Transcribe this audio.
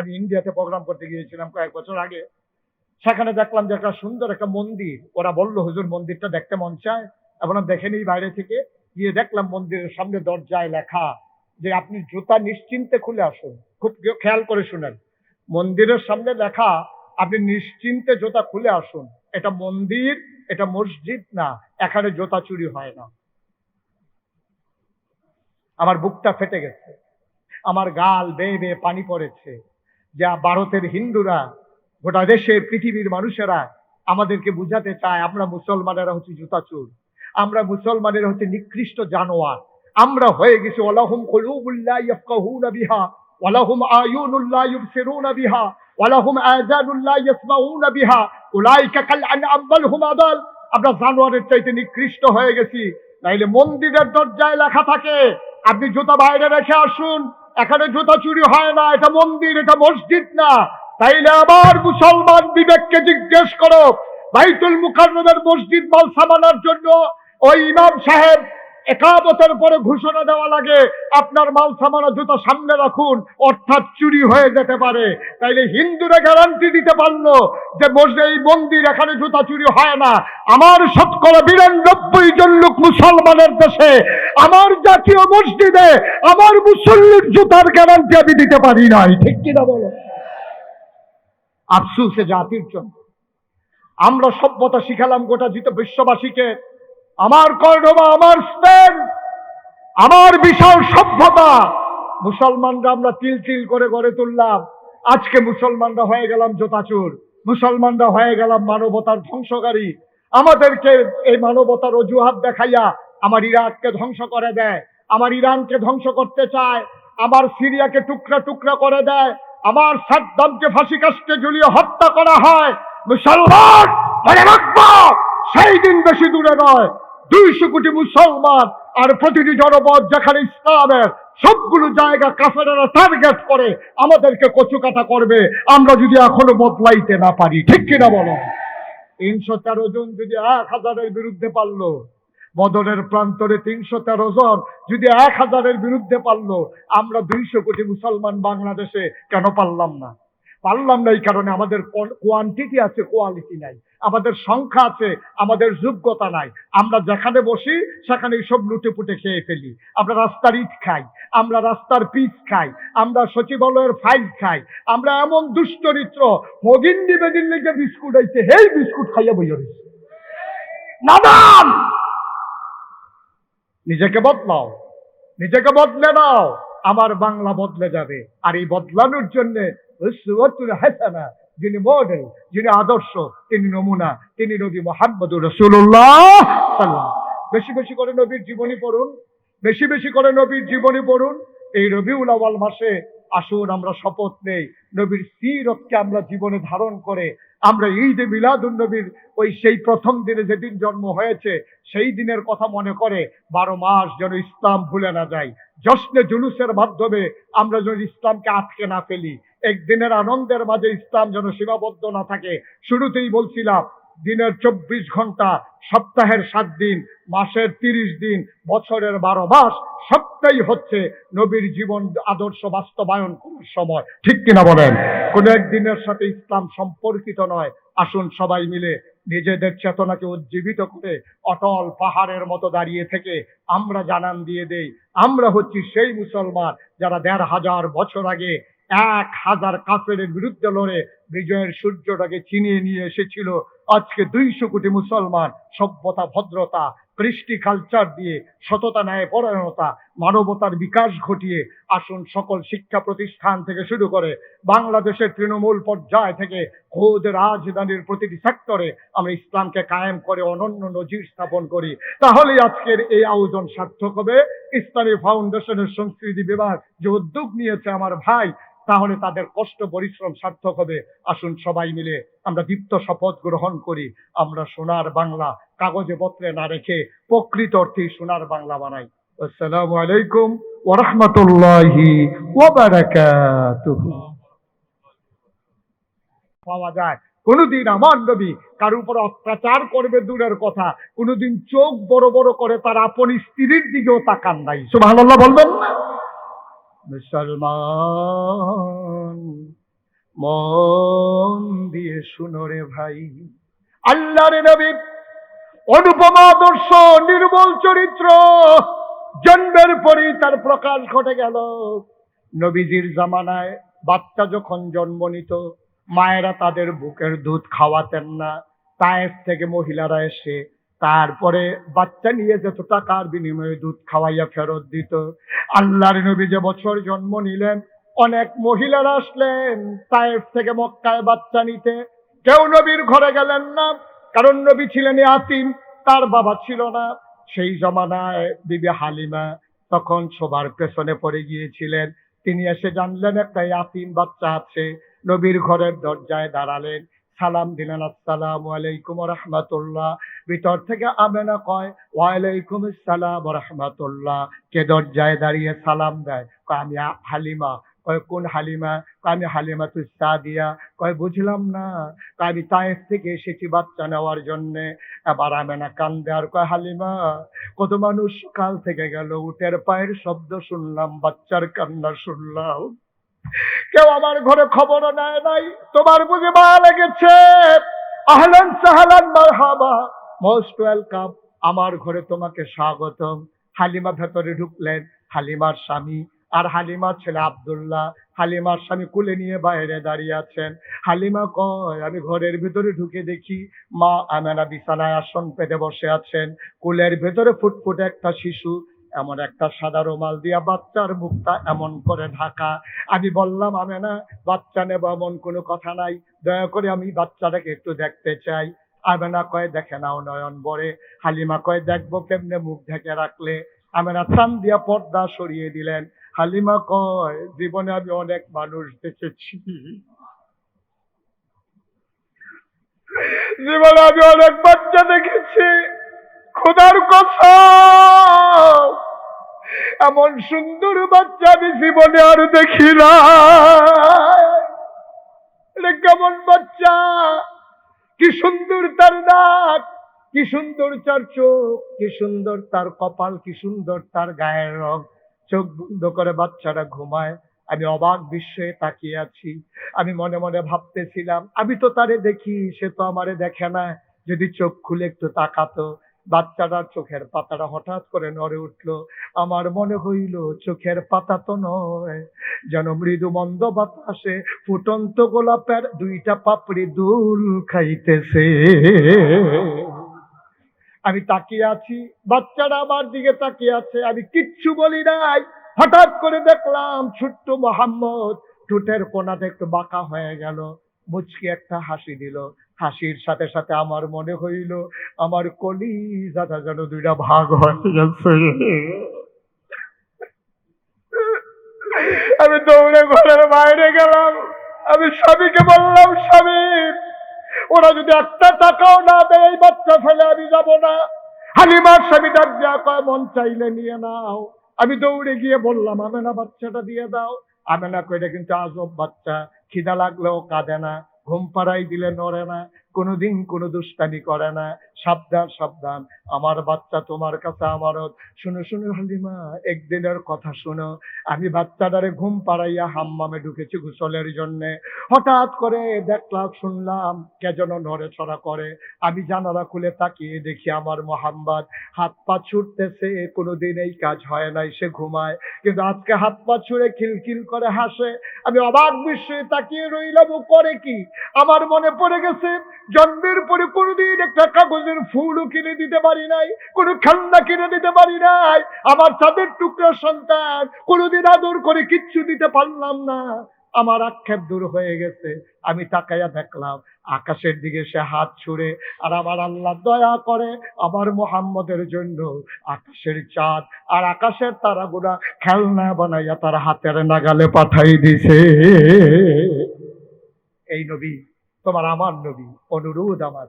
আমি ইন্ডিয়াতে প্রোগ্রাম করতে গিয়েছিলাম কয়েক বছর আগে। সেখানে দেখলাম যে একটা সুন্দর একটা মন্দির। ওরা বলল, হুজুর, মন্দিরটা দেখতে মন চায়? এবং দেখেনি বাইরে থেকে। গিয়ে দেখলাম মন্দিরের সামনে দরজায় লেখা যে, আপনি জুতা নিশ্চিন্তে খুলে আসুন। খুব খেয়াল করে শুনেন। মন্দিরের সামনে লেখা, আপনি নিশ্চিন্তে জুতা খুলে আসুন। এটা মন্দির, এটা মসজিদ না। এখানে জুতা চুরি হয় না। আমার বুকটা ফেটে গেছে। আমার গাল বেয়ে বেয়ে পানি পড়েছে। যা ভারতের হিন্দুরা, গোটা দেশের পৃথিবীর মানুষেরা আমাদেরকে বুঝাতে চায়, আমরা মুসলমানেরা হচ্ছে জুতাচুর। আমরা মুসলমানেরা হচ্ছে নিকৃষ্ট জানোয়ার। আমরা হয়ে গেছি ওলাহুম কলুবুল্লাহ ইয়াফকাহুনা বিহা, ওয়ালাহুম আয়ুনুল্লাহ ইউবসিরুনা বিহা, ওয়ালাহুম আযানুল্লাহ ইয়াসমাউনা বিহা, উলাইকা কাল আনআম বাল হুম আদাল। আমরা জানোয়ারের চাইতে নিকৃষ্ট হয়ে গেছি, নাইলে মন্দিরের দরজায় লেখা থাকে। আপনি জুতা বাইরে রেখে আসুন এখানে জুতা চুরি হয় না, এটা মন্দির, এটা মসজিদ না। তাইলে আবার মুসলমান বিবেককে জিজ্ঞেস করো, বাইতুল মুকাররমের মসজিদ মাল সামানার জন্য ওই ইমাম সাহেব একাবতের পরে ঘোষণা দেওয়া লাগে, আপনার মাল, সামানা জুতো সামনে রাখুন, অর্থাৎ চুরি হয়ে যেতে পারে। তাইলে হিন্দুরা গ্যারান্টি দিতে পারল যে মসজিদ এই মন্দির, এখানে জুতা চুরি হয় না। আমার শতকরা বিরানব্বই জন লোক মুসলমানের দেশে, আমার জাতীয় মসজিদে আমার মুসল্লির জুতার গ্যারান্টি আমি দিতে পারি নাই। ঠিক কিনা বলো? আফসুসে জাতির জন্য। আমরা সভ্যতা শিখালাম গোটা জিত বিশ্ববাসীকে। আমার কর্ডোবা আমার স্পেন আমার বিশাল সভ্যতা। মুসলমানরা আমরা তিল তিল করে গড়ে তুললাম। আজকে মুসলমানরা হয়ে গেলাম জোতাচুর। মুসলমানরা হয়ে গেলাম মানবতার ধ্বংসকারী। আমাদেরকে এই মানবতার অজুহাত দেখাইয়া আমার ইরাককে ধ্বংস করে দেয়, আমার ইরানকে ধ্বংস করতে চায়, আমার সিরিয়াকে টুকরা টুকরা করে দেয়, আমার সাদ্দামকে ফাঁসি কাস্টে ঝুলিয়ে হত্যা করা হয়। মুসলমান, মনে রাখব! সেই দিন বেশি দূরে নয়, দুইশো কোটি মুসলমান আর প্রতিটি জনপদ যেখানে ইসলামের সবগুলো জায়গা কাফেরা টার্গেট করে, আমাদেরকে কচুকাটা করবে। আমরা যদি এখনও বদলাইতে না পারি, ঠিক কিনা বলো? তিনশো তেরো জন যদি এক হাজারের বিরুদ্ধে পারল বদরের প্রান্তরে তিনশো তেরো জন যদি এক হাজারের বিরুদ্ধে পারল, আমরা দুইশো কোটি মুসলমান বাংলাদেশে কেন পারলাম না? পারলাম না এই কারণে আমাদের কোয়ান্টিটি আছে কোয়ালিটি নাই। আমাদের সংখ্যা আছে, আমাদের যোগ্যতা নাই। আমরা যেখানে বসি, সেখানে সব লুটে পুটে খেয়ে ফেলি। আমরা রাস্তার ইট খাই, আমরা রাস্তার পিচ খাই, আমরা সচিবালয়ের ফাইল খাই, আমরা এমন দুশ্চরিত্র হগিন দিবে দিল্লি যে বিস্কুট আইছে, হেই বিস্কুট খাইয়া বইয়া রয়েছে নাদান! নিজেকে বদলাও, নিজেকে বদলে নাও। আমার বাংলা বদলে যাবে। আর এই বদলানোর জন্য হাসানা, যিনি মডেল যিনি আদর্শ, তিনি নমুনা, তিনি নবী মোহাম্মদ রসুল্লাহ বেশি বেশি করে নবীর জীবনী পড়ুন, বেশি বেশি করে নবীর জীবনী পড়ুন। এই রবিউল আওয়াল মাসে আসুন, আমরা শপথ নেই। নবীর সিরতকে আমরা জীবনে ধারণ করে আমরা ঈদে মিলাদুন নবীর ওই সেই প্রথম দিনে যেদিন জন্ম হয়েছে, সেই দিনের কথা মনে করে বারো মাস যেন ইসলাম ভুলে না যায় জশ্নে জুলুসের মাধ্যমে আমরা যেন ইসলামকে আটকে না ফেলি। একদিনের আনন্দের মাঝে ইসলাম যেন সীমাবদ্ধ না থাকে। শুরুতেই বলছিলাম দিনের চব্বিশ ঘণ্টা, সপ্তাহের সাত দিন, মাসের তিরিশ দিন, বছরের বারো মাস, সবটাই হচ্ছে নবীর জীবন আদর্শ বাস্তবায়ন করার সময়। ঠিক কিনা বলেন? কোন একদিনের সাথে ইসলাম সম্পর্কিত নয়। আসুন সবাই মিলে নিজেদের চেতনাকে উজ্জীবিত করে অটল পাহাড়ের মতো দাঁড়িয়ে থেকে আমরা জানান দিয়ে দেই। আমরা হচ্ছি সেই মুসলমান যারা দেড় হাজার বছর আগে এক হাজার কাফের বিরুদ্ধে লড়ে বিজয়ের সূর্যটাকে চিনিয়ে নিয়ে এসেছিল। আজকে দুইশো কোটি মুসলমান সভ্যতা, ভদ্রতা, কৃষ্টি কালচার দিয়ে সততা, ন্যায়, পরায়ণতা, মানবতার বিকাশ ঘটিয়ে আসুন সকল শিক্ষা প্রতিষ্ঠান থেকে শুরু করে বাংলাদেশের তৃণমূল পর্যায় থেকে খোদ রাজধানীর প্রতিটি সেক্টরে আমরা ইসলামকে কায়েম করে অনন্য নজির স্থাপন করি। তাহলে আজকের এই আয়োজন সার্থক হবে। ইসলামী ফাউন্ডেশনের সংস্কৃতি বিভাগ যে উদ্যোগ নিয়েছে আমার ভাই তাহলে তাদের কষ্ট, পরিশ্রম সার্থক হবে। আসুন সবাই মিলে আমরা দীপ্ত শপথ গ্রহণ করি। আমরা সোনার বাংলা কাগজে পত্রে না রেখে প্রকৃত অর্থে সোনার বাংলা বানাই। আসসালামু আলাইকুম ওরহমতুল্লাহি পাওয়া যায়। কোনদিন আমার নবী কার উপর অত্যাচার করবে দূরের কথা। কোনদিন চোখ বড় বড় করে তার আপন স্ত্রীর দিকেও তাকান নাই। সুবহানাল্লাহ বলবেন না। মুসলমান, মন দিয়ে শুনো রে ভাই। আল্লাহর নবী অনুপম আদর্শ, নির্মল চরিত্র জন্মের পরেই তার প্রকাশ ঘটে গেল। নবীজির জামানায় বাচ্চা যখন জন্ম নিত, মায়েরা তাদের বুকের দুধ খাওয়াতেন না। তায়ের থেকে মহিলারা এসে তারপরে বাচ্চা নিয়ে যেত টাকার বিনিময়ে দুধ খাওয়াইয়া ফেরত দিত। আল্লাহর নবী যে বছর জন্ম নিলেন, অনেক মহিলারা আসলেন। তায়ের থেকে মক্কায় বাচ্চা নিতে। কেউ নবীর ঘরে গেলেন না, কারণ নবী ছিলেন আতিম তার বাবা ছিল না। সেই জমানায় বিবি হালিমা তখন সবার পেছনে পড়ে গিয়েছিলেন। তিনি এসে জানলেন, একটা ইয়াতিম বাচ্চা আছে। নবীর ঘরের দরজায় দাঁড়ালেন। সালাম দিলেন, আসসালাম আলাইকুম রহমাতুল্লাহ। ভিতর থেকে আমেনা কয়, ওয়ালাইকুম আসসালাম রহমাতুল্লাহ কে দরজায় দাঁড়িয়ে সালাম দেয় আমি হালিমা। কয়, কোন হালিমা? আমি হালিমা তুই দিয়া কয়, বুঝলাম না। আমি তায়েফ থেকে এসেছি বাচ্চা নেওয়ার জন্যে। আবার আমেনা কান্দে আর কয়, হালিমা, কত মানুষ কাল থেকে গেল, উটের পায়ের শব্দ শুনলাম, বাচ্চার কান্না শুনলাম। কেউ আমার ঘরে খবর নেয় নাই, তোমার বুঝে মা লেগেছে? আহলান সাহালান মারহাবা। মোস্ট ওয়েলকাম আমার ঘরে তোমাকে স্বাগতম। হালিমা ভেতরে ঢুকলেন, হালিমার স্বামী আর হালিমার ছেলে আব্দুল্লাহ। হালিমার স্বামী কুলে নিয়ে বাইরে দাঁড়িয়ে আছেন। হালিমা কয়, আমি ঘরের ভেতরে ঢুকে দেখি মা আমেনা বিছানায় আসন পেতে বসে আছেন। কুলের ভেতরে ফুটফুটে একটা শিশু, এমন একটা সাদা রুমাল দিয়া বাচ্চার মুখটা এমন করে ঢাকা। আমি বললাম আমি না বাচ্চা নেব এমন কোনো কথা নাই। দয়া করে আমি বাচ্চাটাকে একটু দেখতে চাই। আমেনা কয় দেখে নাও নয়ন বরে, হালিমা কয় দেখব কেমনে মুখ ঢেকে রাখলে। আমেনা টান দিয়া পর্দা সরিয়ে দিলেন। হালিমা কয়, জীবনে আমি অনেক মানুষ দেখেছি। জীবনে আমি অনেক বাচ্চা দেখেছি। খোদার কথা এমন সুন্দর বাচ্চা আমি জীবনে আর দেখি না কেমন বাচ্চা? কি সুন্দর তার দাঁত, কি সুন্দর তার চোখ, কি সুন্দর তার কপাল, কি সুন্দর তার গায়ের রং। চোখ বন্ধ করে বাচ্চারা ঘুমায়। আমি অবাক বিস্ময়ে তাকিয়ে আছি। আমি মনে মনে ভাবতেছিলাম, আমি তো তারে দেখি, সে তো আমারে দেখে না। যদি চোখ খুলে একটু তাকাতো বাচ্চাটার চোখের পাতাটা হঠাৎ করে নড়ে উঠল। আমার মনে হইল, চোখের পাতা তো নয়। যেন মৃদু মন্দ বাতাসে ফুটন্ত গোলাপের দুইটা পাপড়ি দুল খাইতেছে। আমি তাকিয়ে আছি, বাচ্চারা আমার দিকে তাকিয়ে আছে। আমি কিচ্ছু বলি নাই। হঠাৎ করে দেখলাম ছোট্ট মোহাম্মদ ঠোঁটের কোনাতে একটু বাঁকা হয়ে গেল। মুচকি একটা হাসি দিল। হাসির সাথে সাথে আমার মনে হইল, আমার কলি দাদা যেন দুইটা ভাগ হয়ে গেছে। আমি দৌড়ে ঘরের বাইরে গেলাম, আমি স্বামীকে বললাম, স্বামী, ওরা যদি একটা টাকাও না দেয়, এই বাচ্চা ফেলে আমি যাব না। হালিমার স্বামী ডাক কয়, মন চাইলে নিয়ে নাও। আমি দৌড়ে গিয়ে বললাম, আমেনা বাচ্চাটা দিয়ে দাও। আমেনা কইটা কিন্তু আজব বাচ্চা, খিদা লাগলেও কাঁদে না। ঘুম পাড়াই দিলে নড়ে না কোনোদিন কোনো দুষ্টানি করে না। সাবধান সাবধান। আমার বাচ্চা তোমার কাছে আমারও শুনো শুনো, হালিমা, একদিনের কথা শুনো। আমি বাচ্চাটারে ঘুম পাড়াইয়া হাম্মামে ঢুকেছি গোসলের জন্য। হঠাৎ করে দেখলাম, শুনলাম কে যেন নড়ে ছড়া করে। আমি জানালা খুলে তাকিয়ে দেখি আমার মোহাম্মদ। হাত পা ছুটতেছে, কোনোদিন এই কাজ হয় নাই, সে ঘুমায়। কিন্তু আজকে হাত পা ছুঁড়ে খিলখিল করে হাসে। আমি অবাক বিস্ময়ে তাকিয়ে রইলাম ও করে কি? আমার মনে পড়ে গেছে জন্মের পরে কোনোদিন একটা কাগজের ফুলও কিনে দিতে পারি নাই, কোনো খেলনা কিনে দিতে পারি নাই। আমার চাঁদের টুকরা সন্তান কোনোদিন আদর করে কিচ্ছু দিতে পারলাম না। আমার আক্ষেপ দূর হয়ে গেছে, আমি তাকাইয়া দেখলাম, আকাশের দিকে সে হাত ছুঁড়ে, আর আমার আল্লাহ দয়া করে আমার মোহাম্মদের জন্য আকাশের চাঁদ আর আকাশের তারাগুলা খেলনা বানাইয়া তার হাতের নাগালে পাঠাই দিছে। এই নবী তোমার আমার নবী অনুরোধ আমার।